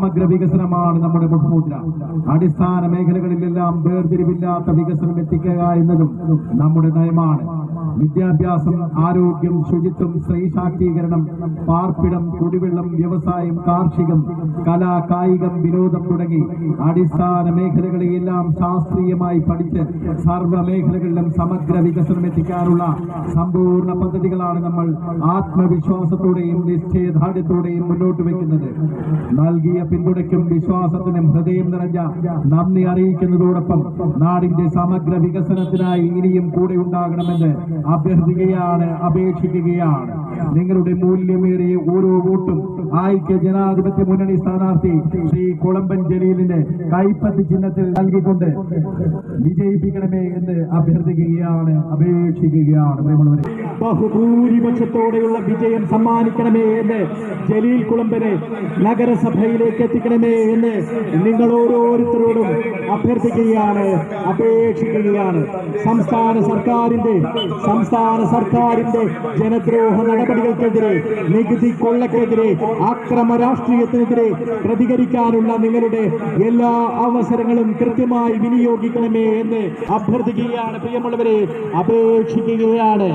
സമഗ്ര വികസനമാണ് നമ്മുടെ മുഖമുദ്ര. അടിസ്ഥാന മേഖലകളിലെല്ലാം വേർതിരിവില്ലാത്ത വികസനം എത്തിക്കുക എന്നതും നമ്മുടെ നയമാണ്. വിദ്യാഭ്യാസം ആരോഗ്യം ശുചിത്വം സ്ത്രീ ശാക്തീകരണം പാർപ്പിടം കുടിവെള്ളം വ്യവസായം കാർഷികം കല കായികം വിനോദം തുടങ്ങി അടിസ്ഥാന മേഖലകളെയെല്ലാം ശാസ്ത്രീയമായി പഠിച്ച് സർവ മേഖലകളിലും സമഗ്ര വികസനം എത്തിക്കാനുള്ള സമ്പൂർണ പദ്ധതികളാണ് നമ്മൾ ആത്മവിശ്വാസത്തോടെയും നിശ്ചയദാർഢ്യത്തോടെയും മുന്നോട്ട് വയ്ക്കുന്നത്. നൽകിയ പിന്തുണയ്ക്കും വിശ്വാസത്തിനും ഹൃദയം നിറഞ്ഞ നന്ദി അറിയിക്കുന്നതോടൊപ്പം നാടിന്റെ സമഗ്ര വികസനത്തിനായി ഇനിയും കൂടെ ഉണ്ടാകണമെന്ന് അഭ്യർത്ഥിക്കുകയാണ് അപേക്ഷിക്കുകയാണ്. നിങ്ങളുടെ മൂല്യമേറിയ ഓരോ വോട്ടും ഐക്യ ജനാധിപത്യ മുന്നണി സ്ഥാനാർത്ഥി ശ്രീ കുളമ്പൻ ജലീലിന്റെ കൈപ്പത്തി ചിഹ്നത്തിൽ നൽകിക്കൊണ്ട് വിജയിപ്പിക്കണമേ എന്ന് അഭ്യർത്ഥിക്കുകയാണ് അപേക്ഷിക്കുകയാണ്. പ്രിയമുള്ളവരെ ബഹുഭൂരിപക്ഷത്തോടെയുള്ള വിജയം സമ്മാനിക്കണമേ എന്ന് ജലീൽ കുളമ്പനെ നഗരസഭയിലേക്ക് എത്തിക്കണമേ എന്ന് നിങ്ങൾ ഓരോരുത്തരോടും അഭ്യർത്ഥിക്കുകയാണ് അപേക്ഷിക്കുകയാണ്. സംസ്ഥാന സർക്കാരിന്റെ സംസ്ഥാന സർക്കാരിന്റെ ജനദ്രോഹ നടപടികൾക്കെതിരെ നികുതി കൊള്ളക്കെതിരെ അക്രമ രാഷ്ട്രീയത്തിനെതിരെ പ്രതികരിക്കാനുള്ള നിങ്ങളുടെ എല്ലാ അവസരങ്ങളും കൃത്യമായി വിനിയോഗിക്കണമേ എന്ന് അഭ്യർത്ഥിക്കുകയാണ്. പ്രിയമുള്ളവരെ അപേക്ഷിക്കുകയാണ്.